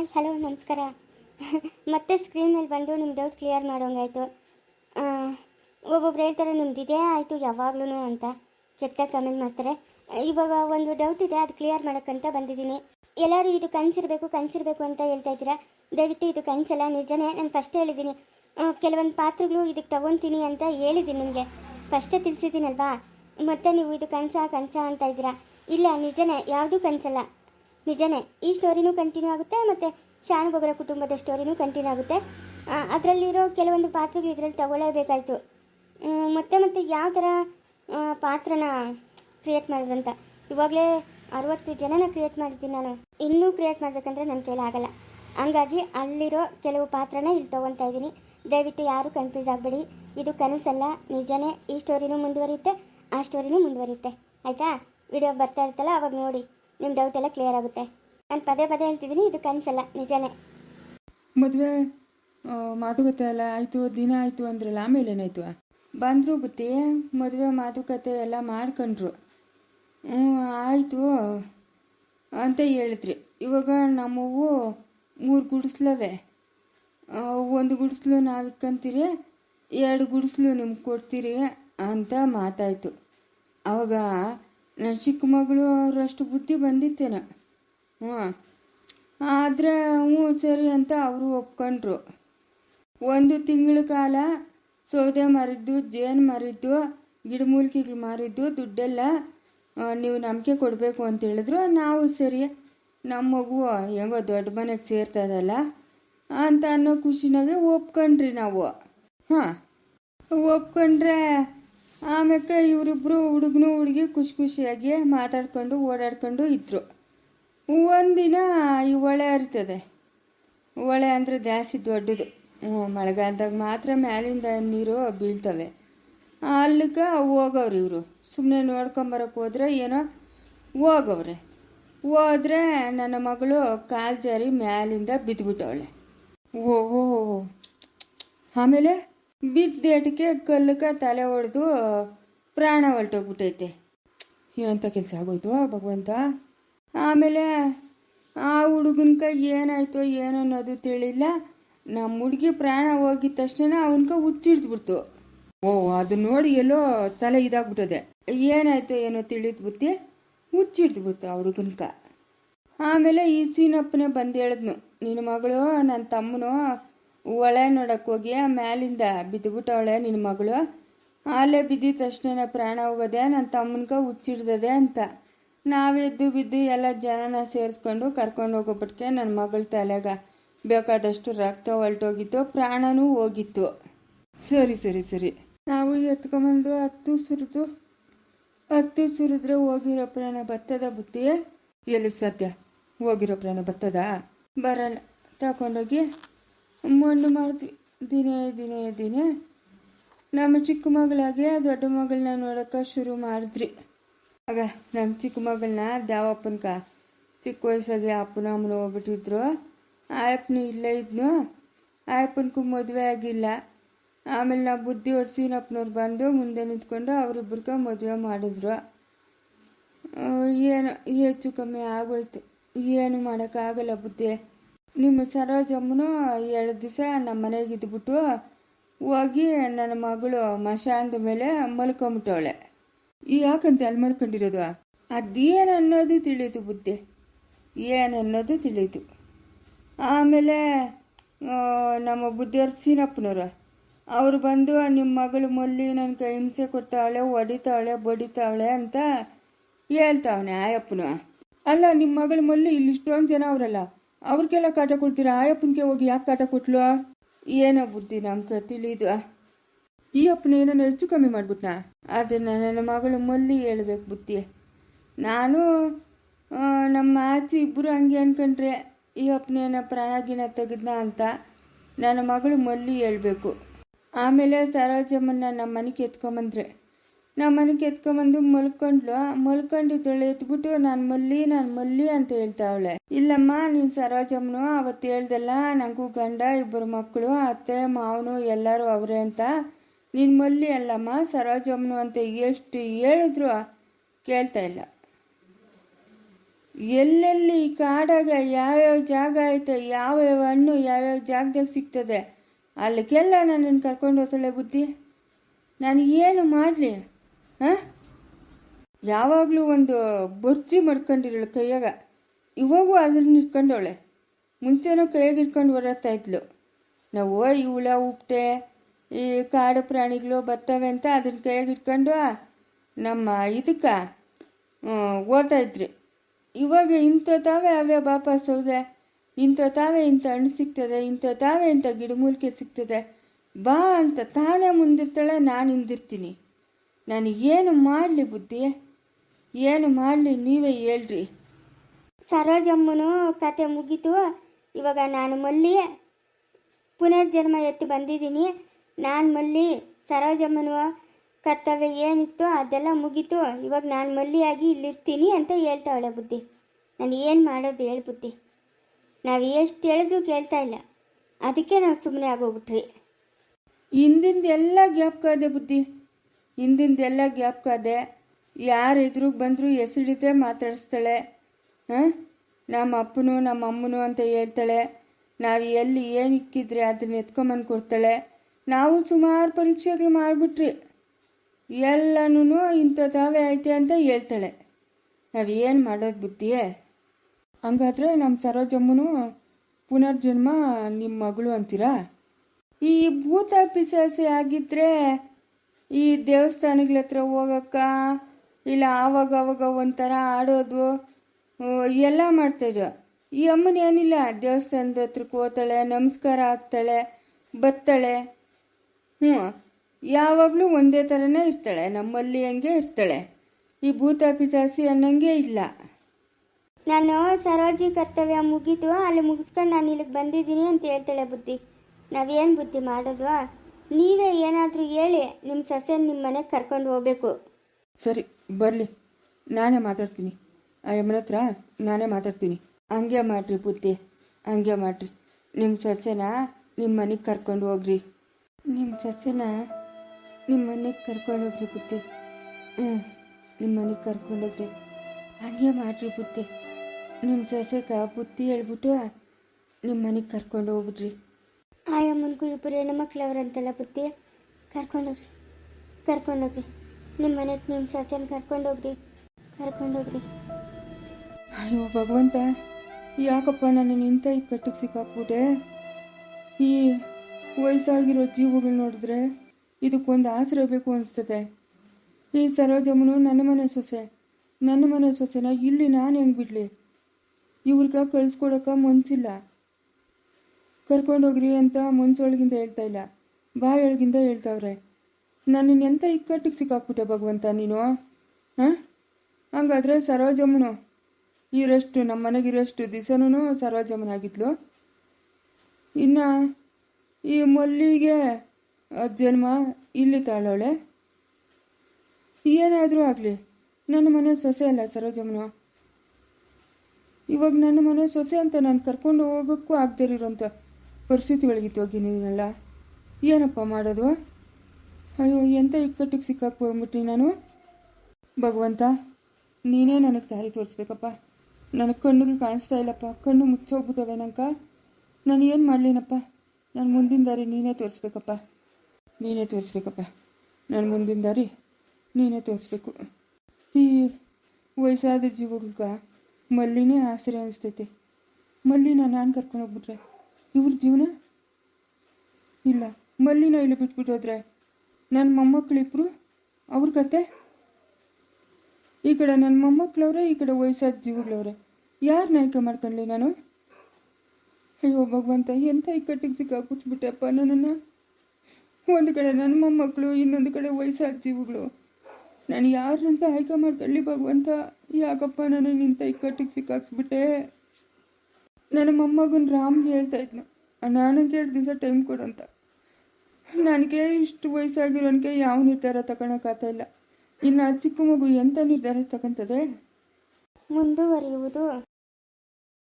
Hi, hello, ನಮಸ್ಕಾರ. ಮತ್ತೆ screen ಮೇಲೆ ಬಂದು ನಿಮ್ಮ ಡೌಟ್ ಕ್ಲಿಯರ್ ಮಾಡೋಂಗಾಯಿತು. ಒಬ್ಬೊಬ್ರು ಹೇಳ್ತಾರೆ, ನಿಮ್ದು ಇದೇ ಆಯಿತು ಯಾವಾಗ್ಲೂ ಅಂತ. ಕೆಟ್ಟದಾಗಿ ಕಮೆಂಟ್ ಮಾಡ್ತಾರೆ. ಇವಾಗ ಒಂದು ಡೌಟ್ ಇದೆ, ಅದು ಕ್ಲಿಯರ್ ಮಾಡೋಕ್ಕಂತ ಬಂದಿದ್ದೀನಿ. ಎಲ್ಲರೂ ಇದು ಕನ್ಸಿರಬೇಕು ಕನ್ಸಿರಬೇಕು ಅಂತ ಹೇಳ್ತಾ ಇದ್ದೀರಾ? ದಯವಿಟ್ಟು ಇದು ಕನ್ಸಲ್ಲ, ನಿಜನೇ ನಾನು ಫಸ್ಟ್ ಹೇಳಿದ್ದೀನಿ. ಕೆಲವೊಂದು ಪಾತ್ರಗಳು ಇದಕ್ಕೆ ತಗೊತೀನಿ ಅಂತ ಹೇಳಿದ್ದೀನಿ ನಿಮಗೆ. ಫಸ್ಟೇ ತಿಳಿಸಿದ್ದೀನಲ್ವಾ? ಮತ್ತೆ ನೀವು ಇದು ಕನ್ಸ ಕನ್ಸ ಅಂತ ಇದ್ದೀರಾ? ಇಲ್ಲ, ನಿಜನೇ, ಯಾವುದೂ ಕನ್ಸಲ್ಲ. ನಿಜನೇ, ಈ ಸ್ಟೋರಿನೂ ಕಂಟಿನ್ಯೂ ಆಗುತ್ತೆ, ಮತ್ತು ಶಾನುಭೋಗರ ಕುಟುಂಬದ ಸ್ಟೋರಿನೂ ಕಂಟಿನ್ಯೂ ಆಗುತ್ತೆ. ಅದರಲ್ಲಿರೋ ಕೆಲವೊಂದು ಪಾತ್ರಗಳು ಇದರಲ್ಲಿ ತಗೊಳ್ಳೇಬೇಕಾಯಿತು. ಮತ್ತೆ ಮತ್ತೆ ಯಾವ ಥರ ಪಾತ್ರನ ಕ್ರಿಯೇಟ್ ಮಾಡೋದಂತ. ಇವಾಗಲೇ ಅರವತ್ತು ಜನನ ಕ್ರಿಯೇಟ್ ಮಾಡಿದ್ದೀನಿ ನಾನು. ಇನ್ನೂ ಕ್ರಿಯೇಟ್ ಮಾಡಬೇಕಂದ್ರೆ ನನ್ನ ಕೈಲಿ ಆಗಲ್ಲ. ಹಂಗಾಗಿ ಅಲ್ಲಿರೋ ಕೆಲವು ಪಾತ್ರನ ಇಲ್ಲಿ ತೊಗೊತಾ ಇದ್ದೀನಿ. ದಯವಿಟ್ಟು ಯಾರೂ ಕನ್ಫ್ಯೂಸ್ ಆಗಬೇಡಿ. ಇದು ಕನಸಲ್ಲ, ನಿಜನೇ ಈ ಸ್ಟೋರಿನೂ ಮುಂದುವರಿಯುತ್ತೆ, ಆ ಸ್ಟೋರಿನೂ ಮುಂದುವರಿಯುತ್ತೆ. ಆಯಿತಾ? ವಿಡಿಯೋ ಬರ್ತಾ ಇರ್ತಲ್ಲ ಅವಾಗ ನೋಡಿ. ನಿಮ್ಮ ಡೌಟ್ ಎಲ್ಲ ಕ್ಲಿಯರ್ ಆಗುತ್ತೆ. ನಾನು ಪದೇ ಪದೇ ಹೇಳ್ತಿದ್ದೀನಿ, ಇದು ಕನಸಲ್ಲ, ನಿಜನೇ. ಮದುವೆ ಮಾತುಕತೆ ಎಲ್ಲ ಆಯಿತು, ದಿನ ಆಯಿತು ಅಂದ್ರಲ್ಲ, ಆಮೇಲೆ ಏನಾಯ್ತು? ಬಂದರು ಬುತ್ತಿ ಮದುವೆ, ಮಾತುಕತೆ ಎಲ್ಲ ಮಾಡ್ಕೊಂಡ್ರು. ಹ್ಞೂ, ಆಯಿತು. ಅಂತ ಹೇಳಿದ್ರಿ. ಇವಾಗ ನಮ್ಮವು ಮೂರು ಗುಡಿಸ್ಲವೆ. ಒಂದು ಗುಡಿಸ್ಲು ನಾವು ಇಕ್ಕಂತೀರಿ, ಎರಡು ಗುಡಿಸ್ಲು ನಿಮ್ಗೆ ಕೊಡ್ತೀರಿ ಅಂತ ಮಾತಾಯಿತು. ಅವಾಗ ನನ್ನ ಚಿಕ್ಕ ಮಗಳು ಅವರಷ್ಟು ಬುದ್ಧಿ ಬಂದಿತ್ತೇನ? ಹ್ಞೂ. ಆದರೆ ಹ್ಞೂ ಸರಿ ಅಂತ ಅವರು ಒಪ್ಕೊಂಡ್ರು. ಒಂದು ತಿಂಗಳ ಕಾಲ ಸೌದೆ ಮರಿದ್ದು, ಜೇನು ಮಾರಿದ್ದು ಗಿಡಮೂಲಿಕೆಗಳು ಮಾರಿದ್ದು, ದುಡ್ಡೆಲ್ಲ ನೀವು ನಂಬಿಕೆ ಕೊಡಬೇಕು ಅಂತ ಹೇಳಿದ್ರು. ನಾವು ಸರಿ ನಮ್ಮ ಮಗು ಹೆಂಗೋ ದೊಡ್ಡ ಮನೆಗೆ ಸೇರ್ತದಲ್ಲ ಅಂತ ಅನ್ನೋ ಖುಷಿನಾಗೆ ಒಪ್ಕೊಂಡ್ರಿ ನಾವು. ಹಾಂ ಒಪ್ಕೊಂಡ್ರೆ ಆಮೇಲೆ ಇವರಿಬ್ಬರು ಹುಡುಗನು ಹುಡುಗಿ ಖುಷಿ ಖುಷಿಯಾಗಿ ಮಾತಾಡ್ಕೊಂಡು ಓಡಾಡ್ಕೊಂಡು ಇದ್ರು. ಒಂದಿನ ಈ ಹೊಳೆ ಹರಿತದೆ. ಹೊಳೆ ಅಂದರೆ ಜಾಸ್ತಿ ದೊಡ್ಡದು. ಮಳೆಗಾಲದಾಗ ಮಾತ್ರ ಮ್ಯಾಲಿಂದ ನೀರು ಬೀಳ್ತವೆ. ಅಲ್ಲಿಗೆ ಹೋಗವ್ರು ಇವರು. ಸುಮ್ಮನೆ ನೋಡ್ಕೊಂಬರಕ್ಕೆ ಹೋದ್ರೆ ಏನೋ ಹೋಗವ್ರೆ. ಹೋದ್ರೆ ನನ್ನ ಮಗಳು ಕಾಲು ಜಾರಿ ಮ್ಯಾಲಿಂದ ಬಿದ್ದುಬಿಟ್ಟವಳೆ ಓ ಓ ಓ. ಆಮೇಲೆ? ಬಿದ್ದೇಟಕ್ಕೆ ಕಲ್ಲಕ್ಕೆ ತಲೆ ಹೊಡೆದು ಪ್ರಾಣ ಹೊರಟೋಗ್ಬಿಟ್ಟೈತೆ. ಎಂಥ ಕೆಲಸ ಆಗೋಯ್ತು, ಭಗವಂತ. ಆಮೇಲೆ ಆ ಹುಡುಗನ ಕೈ ಏನಾಯ್ತೋ ಏನೋ ಅನ್ನೋದು ತಿಳಿಲ್ಲ. ನಮ್ಮ ಹುಡುಗಿ ಪ್ರಾಣ ಹೋಗಿದ ತಕ್ಷಣ ಅವನ್ಕ ಹುಚ್ಚಿಡ್ದ್ಬಿಡ್ತು ಓ, ಅದು ನೋಡಿ ಎಲ್ಲೋ ತಲೆ ಇದಾಗ್ಬಿಟ್ಟದೆ. ಏನಾಯ್ತು ಏನೋ ತಿಳಿದ್ ಬುತ್ತಿ ಹುಚ್ಚಿಡ್ದ್ಬಿಡ್ತು ಆ ಹುಡುಗನ್ಕ ಆಮೇಲೆ ಈ ಸೀನಪ್ಪನೇ ಬಂದು ಹೇಳಿದ್ನು ನಿನ್ನ ಮಗಳು ನನ್ನ ತಮ್ಮನು ಒಳೆ ಹೋಗಿ ಮ್ಯಾಲಿಂದ ಬಿದ್ದುಬಿಟ್ಟವಳೆ ನಿನ್ನ ಮಗಳು. ಅಲ್ಲೇ ಬಿದ್ದಿದ ತಕ್ಷಣ ಪ್ರಾಣ ಹೋಗೋದೆ ನನ್ನ ತಮ್ಮನ್ಕ ಹುಚ್ಚಿಡ್ದದೆ ಅಂತ. ನಾವೆದ್ದು ಬಿದ್ದು ಎಲ್ಲ ಜನನ ಸೇರಿಸ್ಕೊಂಡು ಕರ್ಕೊಂಡು ಹೋಗೋಬಿಟ್ಕೆ ನನ್ನ ಮಗಳ ತಲೆಗ. ಬೇಕಾದಷ್ಟು ರಕ್ತ ಹೊಲ್ಟೋಗಿತ್ತು, ಪ್ರಾಣನೂ ಹೋಗಿತ್ತು. ಸರಿ ಸರಿ ಸರಿ. ನಾವು ಎತ್ಕೊಂಬಂದು ಹತ್ತು ಸುರಿದು, ಹತ್ತು ಸುರಿದ್ರೆ ಹೋಗಿರೋ ಪ್ರಾಣ ಬತ್ತದ ಬುತ್ತಿ? ಎಲ್ಲಿಗೆ ಸತ್ಯ ಹೋಗಿರೋ ಪ್ರಾಣ ಬತ್ತದ? ಬರಲ್ಲ. ತಗೊಂಡೋಗಿ ಮಣ್ಣು ಮಾಡಿದ್ವಿ ದಿನೇ ದಿನೇ ದಿನೇ. ನಮ್ಮ ಚಿಕ್ಕ ಮಗಳಾಗೆ ದೊಡ್ಡ ಮಗಳನ್ನ ನೋಡೋಕೆ ಶುರು ಮಾಡಿದ್ರಿ. ಆಗ ನಮ್ಮ ಚಿಕ್ಕ ಮಗಳನ್ನ ದ್ಯಾವಪ್ಪನ್ಕ ಚಿಕ್ಕ ವಯಸ್ಸಾಗಿ ಅಪ್ಪನ ಅಮ್ಮನ ಹೋಗ್ಬಿಟ್ಟಿದ್ರು. ಆಯಪ್ಪನ ಇಲ್ಲೇ ಇದ್ನು. ಆಯಪ್ಪನಕ್ಕೂ ಮದುವೆ ಆಗಿಲ್ಲ. ಆಮೇಲೆ ನಾವು ಬುದ್ಧಿ ಸೀನಪ್ಪನವ್ರು ಬಂದು ಮುಂದೆ ನಿಂತ್ಕೊಂಡು ಅವರಿಬ್ಬರಿಗೆ ಮದುವೆ ಮಾಡಿದ್ರು. ಏನು, ಹೆಚ್ಚು ಕಮ್ಮಿ ಆಗೋಯ್ತು. ಏನು ಮಾಡೋಕ್ಕಾಗಲ್ಲ ಬುದ್ಧಿ. ನಿಮ್ಮ ಸರೋಜಮ್ಮನು ಎರಡು ದಿವಸ ನಮ್ಮ ಮನೆಗೆ ಇದ್ಬಿಟ್ಟು ಹೋಗಿ ನನ್ನ ಮಗಳು ಮಶಾನದ ಮೇಲೆ ಮಲ್ಕೊಂಬಿಟ್ಟವಳೆ. ಯಾಕಂತ ಅಲ್ಲಿ ಮಲ್ಕೊಂಡಿರೋದು? ಅದೇನು ಅನ್ನೋದು ತಿಳಿಯಿತು ಬುದ್ಧಿ. ಏನು ಅನ್ನೋದು ತಿಳಿಯಿತು ಆಮೇಲೆ ನಮ್ಮ ಬುದ್ಧಿಯವ್ರ ಸೀನಪ್ಪನವರು, ಅವರು ಬಂದು ನಿಮ್ಮ ಮಗಳು ಮಲ್ಲಿ ನನಗೆ ಹಿಂಸೆ ಕೊಡ್ತಾವಳೆ ಹೊಡಿತಾವಳೆ ಬಡಿತಾವಳೆ ಅಂತ ಹೇಳ್ತಾವನೆ ಆಯಪ್ಪನು. ಅಲ್ಲ, ನಿಮ್ಮ ಮಗಳು ಮಲ್ಲಿ ಇಲ್ಲಿ ಇಷ್ಟೊಂದು ಜನ ಅವರಲ್ಲ. ಅವ್ರಿಗೆಲ್ಲ ಕಾಟ ಕೊಡ್ತೀರಾ? ಆಯಪ್ಪನಿಗೆ ಹೋಗಿ ಯಾಕೆ ಕಾಟ ಕೊಟ್ಲು? ಏನೋ ಬುದ್ಧಿ ನಮ್ಗೆ ತಿಳಿದು. ಈ ಅಪ್ಪನ ಏನೋ ಹೆಚ್ಚು ಕಮ್ಮಿ ಮಾಡ್ಬಿಟ್ನಾ? ಅದನ್ನ ನನ್ನ ಮಗಳು ಮಲ್ಲಿ ಹೇಳ್ಬೇಕು ಬುದ್ಧಿ. ನಾನು ನಮ್ಮ ಆಚೆ ಇಬ್ಬರು ಹಂಗೆ ಅನ್ಕೊಂಡ್ರೆ ಈ ಅಪ್ಪನೇನ ಪ್ರಾಣ ಗಿಣ ತೆಗೆದ್ನ ಅಂತ ನನ್ನ ಮಗಳು ಮಲ್ಲಿ ಹೇಳ್ಬೇಕು. ಆಮೇಲೆ ಸರೋಜಮ್ಮನ್ನ ನಮ್ಮ ಮನೆಗೆ ಎತ್ಕೊಂಬಂದ್ರೆ ನಮ್ಮ ಮನೆಗೆ ಎತ್ಕೊಂಬಂದು ಮಲ್ಕೊಂಡ್ಲು ಮಲ್ಕೊಂಡಿದ್ದಳು ಎತ್ಬಿಟ್ಟು ನಾನು ಮಲ್ಲಿ ನಾನು ಮಲ್ಲಿ ಅಂತ ಹೇಳ್ತಾವಳೆ. ಇಲ್ಲಮ್ಮ, ನೀನು ಸರೋಜಮ್ಮನು ಅವತ್ತು ಹೇಳ್ದಲ್ಲ ನನಗೂ ಗಂಡ, ಇಬ್ಬರು ಮಕ್ಕಳು, ಅತ್ತೆ, ಮಾವನು, ಎಲ್ಲರೂ ಅವರೇ ಅಂತ. ನೀನು ಮಲ್ಲಿ ಅಲ್ಲಮ್ಮ, ಸರೋಜಮ್ಮನು ಅಂತ ಎಷ್ಟು ಹೇಳಿದ್ರು ಕೇಳ್ತಾ ಇಲ್ಲ. ಎಲ್ಲೆಲ್ಲಿ ಈ ಕಾಡಾಗ ಯಾವ್ಯಾವ ಜಾಗ ಐತೆ, ಯಾವ್ಯಾವ ಹಣ್ಣು, ಯಾವ್ಯಾವ ಜಾಗದಾಗ ಸಿಗ್ತದೆ, ಅಲ್ಲಿಗೆಲ್ಲ ನನ್ನನ್ನು ಕರ್ಕೊಂಡು ಹೋಗ್ತಾಳೆ ಬುದ್ಧಿ. ನಾನು ಏನು ಮಾಡಲಿ? ಹಾಂ? ಯಾವಾಗಲೂ ಒಂದು ಬರ್ಜಿ ಮಾಡ್ಕೊಂಡಿರಳು ಕೈಯಾಗ. ಇವಾಗೂ ಅದನ್ನ ಇಟ್ಕೊಂಡವಳೆ ಮುಂಚೆನೂ ಕೈಯಾಗ ಇಟ್ಕೊಂಡು ಬರತ್ತಾ ಇದ್ಲು. ನಾವು ಈ ಹುಳ ಉಪ್ಟೆ. ಈ ಕಾಡು ಪ್ರಾಣಿಗಳು ಬರ್ತವೆ ಅಂತ ಅದನ್ನ ಕೈಯಾಗ ಇಟ್ಕೊಂಡು ನಮ್ಮ ಇದಕ್ಕೆ ಓದ್ತಾ ಇದ್ರಿ. ಇವಾಗ ಇಂಥ ತಾವೇ ಅವೇ ಬಾಪ ಸೌದೆ ಇಂಥ ತಾವೇ ಇಂಥ ಹಣ್ಣು ಸಿಗ್ತದೆ, ಇಂಥ ತಾವೇ ಇಂಥ ಗಿಡಮೂಲಿಕೆ ಸಿಗ್ತದೆ. ಬಾ ಅಂತ ತಾನೇ ಮುಂದಿರ್ತಾಳೆ, ನಾನು ಹಿಂದಿರ್ತೀನಿ. ನಾನು ಏನು ಮಾಡಲಿ ಬುದ್ಧಿ? ಏನು ಮಾಡಲಿ ನೀವೇ ಹೇಳ್ರಿ. ಸರೋಜಮ್ಮನು ಕತೆ ಮುಗೀತು. ಇವಾಗ ನಾನು ಮಲ್ಲಿ ಪುನರ್ಜನ್ಮ ಎತ್ತಿ ಬಂದಿದ್ದೀನಿ. ನಾನು ಮಲ್ಲಿ ಸರೋಜಮ್ಮನು ಕರ್ತವ್ಯ ಏನಿತ್ತು ಅದೆಲ್ಲ ಮುಗೀತು. ಇವಾಗ ನಾನು ಮಲ್ಲಿಯಾಗಿ ಇಲ್ಲಿರ್ತೀನಿ ಅಂತ ಹೇಳ್ತಾವಳೆ ಬುದ್ಧಿ. ನಾನು ಏನು ಮಾಡೋದು ಹೇಳಿ ಬುದ್ಧಿ. ನಾವು ಎಷ್ಟು ಹೇಳಿದ್ರೂ ಕೇಳ್ತಾ ಇಲ್ಲ. ಅದಕ್ಕೆ ನಾವು ಸುಮ್ಮನೆ ಆಗೋಗ್ಬಿಟ್ರಿ. ಹಿಂದಿಂದ ಎಲ್ಲ ಅದೆ ಬುದ್ಧಿ. ಹಿಂದಿಂದ ಎಲ್ಲ ಕಾದೆ. ಯಾರು ಎದುರಿಗೆ ಬಂದರೂ ಹೆಸರಿದೆ ಮಾತಾಡಿಸ್ತಾಳೆ. ಹಾಂ? ನಮ್ಮ ಅಪ್ಪನು, ನಮ್ಮ ಅಮ್ಮನು ಅಂತ ಹೇಳ್ತಾಳೆ. ನಾವು ಎಲ್ಲಿ ಏನು ಇಕ್ಕಿದ್ರೆ ಅದನ್ನ ಎತ್ಕೊಂಬಂದು ಕೊಡ್ತಾಳೆ. ನಾವು ಸುಮಾರು ಪರೀಕ್ಷೆಗಳು ಮಾಡಿಬಿಟ್ರಿ. ಎಲ್ಲನೂ ಇಂಥ ತಾವೇ ಐತೆ ಅಂತ ಹೇಳ್ತಾಳೆ. ನಾವು ಏನು ಮಾಡೋದು ಬುದ್ಧಿಯೇ? ಹಂಗಾದ್ರೆ ನಮ್ಮ ಸರೋಜಮ್ಮನು ಪುನರ್ಜನ್ಮ ನಿಮ್ಮ ಮಗಳು ಅಂತೀರಾ? ಈ ಭೂತ ಪಿಸಾಸೆ ಆಗಿದ್ರೆ ಈ ದೇವಸ್ಥಾನಗಳ ಹತ್ರ ಹೋಗಕ್ಕ ಇಲ್ಲ ಆವಾಗ ಆವಾಗ ಒಂಥರ ಆಡೋದು ಎಲ್ಲ ಮಾಡ್ತಾಯಿದ್ರು ಈ ಅಮ್ಮನ ಏನಿಲ್ಲ, ದೇವಸ್ಥಾನದ ಹತ್ರಕ್ಕೆ ಹೋಗ್ತಾಳೆ, ನಮಸ್ಕಾರ ಹಾಕ್ತಾಳೆ ಬತ್ತಾಳೆ ಹ್ಞೂ ಯಾವಾಗಲೂ ಒಂದೇ ಥರನೇ ಇರ್ತಾಳೆ, ನಮ್ಮಲ್ಲಿ ಹಂಗೆ ಇರ್ತಾಳೆ. ಈ ಭೂತ ಪಿಸಾಸಿ ಅನ್ನಂಗೆ ಇಲ್ಲ. ನಾನು ಸರೋಜಿ ಕರ್ತವ್ಯ ಮುಗೀತು, ಅಲ್ಲಿ ಮುಗಿಸ್ಕೊಂಡು ನಾನು ಇಲ್ಲಿಗೆ ಬಂದಿದ್ದೀನಿ ಅಂತ ಹೇಳ್ತಾಳೆ ಬುದ್ಧಿ. ನಾವೇನು ಬುದ್ಧಿ ಮಾಡೋದು? ನೀವೇ ಏನಾದರೂ ಹೇಳಿ ನಿಮ್ಮ ಸೊಸೆ ನಿಮ್ಮ ಮನೆಗೆ ಕರ್ಕೊಂಡು ಹೋಗ್ಬೇಕು. ಸರಿ ಬರಲಿ. ನಾನೇ ಮಾತಾಡ್ತೀನಿ. ಆ ಯಮ್ಮನ ಹತ್ರ ನಾನೇ ಮಾತಾಡ್ತೀನಿ. ಹಂಗೆ ಮಾಡಿರಿ ಪುತ್ತಿ ಹಂಗೆ ಮಾಡಿರಿ. ನಿಮ್ಮ ಸೊಸೆನ ನಿಮ್ಮ ಮನೆಗೆ ಕರ್ಕೊಂಡು ಹೋಗ್ರಿ. ನಿಮ್ಮ ಸೊಸೆನ ನಿಮ್ಮ ಮನೆಗೆ ಕರ್ಕೊಂಡು ಹೋಗ್ರಿ ಪುತ್ತಿ ಹ್ಞೂ ನಿಮ್ಮ ಮನೆಗೆ ಕರ್ಕೊಂಡು ಹೋಗ್ರಿ. ಹಂಗೆ ಮಾಡ್ರಿ ಪುತ್ತಿ ನಿಮ್ಮ ಸೊಸೆಗೆ ಬುತ್ತಿ ಹೇಳ್ಬಿಟ್ಟು ನಿಮ್ಮ ಮನೆಗೆ ಕರ್ಕೊಂಡು ಹೋಗ್ಬಿಡ್ರಿ. ಆಯಮ್ಮನಿಗೂ ಇಬ್ಬರು ಅವರಂತೆಲ್ಲ ಬುದ್ಧಿ ಕರ್ಕೊಂಡೋಗ್ರಿ ಕರ್ಕೊಂಡೋಗ್ರಿ. ನಿಮ್ಮ ಮನೆಗೆ ನಿಮ್ಮ ಸೊಸೆನ ಕರ್ಕೊಂಡೋಗ್ರಿ ಕರ್ಕೊಂಡೋಗ್ರಿ. ಅಯ್ಯೋ, ಭಗವಂತ, ಯಾಕಪ್ಪ ನಾನು ನಿಂತ ಈ ಕಟ್ಟಿಗೆ ಸಿಕ್ಕಾಕ್ಬಿಟ್ಟೆ? ಈ ವಯಸ್ಸಾಗಿರೋ ಜೀವಗಳು ನೋಡಿದ್ರೆ ಇದಕ್ಕೊಂದು ಆಸರೆ ಬೇಕು ಅನಿಸ್ತದೆ. ಈ ಸರೋಜಮ್ಮನು ನನ್ನ ಮನೆ ಸೊಸೆ. ನನ್ನ ಮನೆ ಸೊಸೆನ ಇಲ್ಲಿ ನಾನು ಹೆಂಗೆ ಬಿಡಲಿ? ಇವ್ರಿಗೆ ಕಳ್ಸ್ಕೊಡೋಕೆ ಮನ್ಸಿಲ್ಲ. ಕರ್ಕೊಂಡೋಗ್ರಿ ಅಂತ ಮುಂಚೊಳಗಿಂದ ಹೇಳ್ತಾ ಇಲ್ಲ. ಬಾಯೊಳಗಿಂದ ಹೇಳ್ತಾವ್ರೆ, ನಾನು ಎಂಥ ಇಕ್ಕಟ್ಟಿಗೆ ಸಿಕ್ಕಾಕ್ಬಿಟ್ಟೆ ಭಗವಂತ ನೀನು? ಹಾಂ? ಹಂಗಾದ್ರೆ ಸರೋಜಮ್ಮನು ಇರಷ್ಟು ನಮ್ಮ ಮನೆಗಿರೋಷ್ಟು ದಿವಸನೂ ಸರೋಜಮ್ಮನಾಗಿದ್ಲು. ಇನ್ನು ಈ ಮಲ್ಲಿಗೆ ಜನ್ಮ ಇಲ್ಲಿ ತಾಳೋಳೆ? ಏನಾದರೂ ಆಗಲಿ, ನನ್ನ ಮನೆ ಸೊಸೆ ಅಲ್ಲ ಸರೋಜಮ್ಮನು. ಇವಾಗ ನನ್ನ ಮನೆ ಸೊಸೆ ಅಂತ ನಾನು ಕರ್ಕೊಂಡು ಹೋಗೋಕ್ಕೂ ಆಗದೇ ಇರೋಂಥ ಪರಿಸ್ಥಿತಿ ಒಳಗಿತ್ತು ಹೋಗಿದ್ದೀನಲ್ಲ ಏನಪ್ಪ ಮಾಡೋದು? ಅಯ್ಯೋ ಎಂಥ ಇಕ್ಕಟ್ಟಿಗೆ ಸಿಕ್ಕಾಕ್ಬಿಟ್ರಿ ನಾನು? ಭಗವಂತ, ನೀನೇ ನನಗೆ ದಾರಿ ತೋರಿಸ್ಬೇಕಪ್ಪ. ನನಗೆ ಕಣ್ಣುಗಳು ಕಾಣಿಸ್ತಾ ಇಲ್ಲಪ್ಪ. ಕಣ್ಣು ಮುಚ್ಚೋಗ್ಬಿಟ್ಟವೆ ನಂಕ. ನಾನು ಏನು ಮಾಡಲಿನಪ್ಪ? ನಾನು ಮುಂದಿನ ದಾರಿ ನೀನೇ ತೋರಿಸ್ಬೇಕಪ್ಪ. ನೀನೇ ತೋರಿಸ್ಬೇಕಪ್ಪ. ನಾನು ಮುಂದಿನ ದಾರಿ ನೀನೇ ತೋರಿಸ್ಬೇಕು. ಈ ವಯಸ್ಸಾದ ಜೀವಗಳ್ಗ ಮಲ್ಲಿನೇ ಆಸರೆ ಅನಿಸ್ತೈತೆ. ಮಲ್ಲಿನ ನಾನು ಕರ್ಕೊಂಡೋಗ್ಬಿಟ್ರೆ ಇವ್ರ ಜೀವನ? ಇಲ್ಲ. ಮಲ್ಲಿನ ಇಲ್ಲಿ ಬಿಟ್ಬಿಟ್ಟು ಹೋದ್ರೆ ನನ್ನ ಮೊಮ್ಮಕ್ಕಳಿಬ್ರು ಅವ್ರ ಕತೆ? ಈ ಕಡೆ ನನ್ನ ಮೊಮ್ಮಕ್ಕಳವ್ರೆ, ಈ ಕಡೆ ವಯಸ್ಸಾದ ಜೀವಗಳವ್ರೆ. ಯಾರು ಆಯ್ಕೆ ಮಾಡ್ಕೊಳ್ಳಿ ನಾನು? ಅಯ್ಯೋ, ಭಗವಂತ ಎಂಥ ಇಕ್ಕಟ್ಟಿಗೆ ಸಿಕ್ಕಾಕ್ಬಿಟ್ಬಿಟ್ಟೆಪ್ಪ ನನ್ನನ್ನು? ಒಂದು ಕಡೆ ನನ್ನ ಮೊಮ್ಮಕ್ಕಳು, ಇನ್ನೊಂದು ಕಡೆ ವಯಸ್ಸಾದ ಜೀವಗಳು. ನಾನು ಯಾರನ್ನಂತ ಆಯ್ಕೆ ಮಾಡ್ಕೊಳ್ಳಿ ಭಗವಂತ? ಯಾಕಪ್ಪ ನಾನು ನಿಂತ ಇಕ್ಕಟ್ಟಿಗೆ ಸಿಕ್ಕಾಕ್ಸ್ಬಿಟ್ಟೆ? ನನ್ನ ಮೊಮ್ಮಗನ ರಾಮ್ ಹೇಳ್ತಾ ಇದ್ನು. ನನಗೆ ಎರಡು ದಿವಸ ಟೈಮ್ ಕೊಡು ಅಂತ. ನನಗೆ ಇಷ್ಟು ವಯಸ್ಸಾಗಿರೋನಿಗೆ ಯಾವ ನಿರ್ಧಾರ ತಗೊಳಕ್ಕಾಗ್ತಾ ಇಲ್ಲ. ಇನ್ನು ಚಿಕ್ಕ ಮಗು ಎಂಥ ನಿರ್ಧಾರ ತಗೊಂತದೆ? ಮುಂದುವರಿಯುವುದು.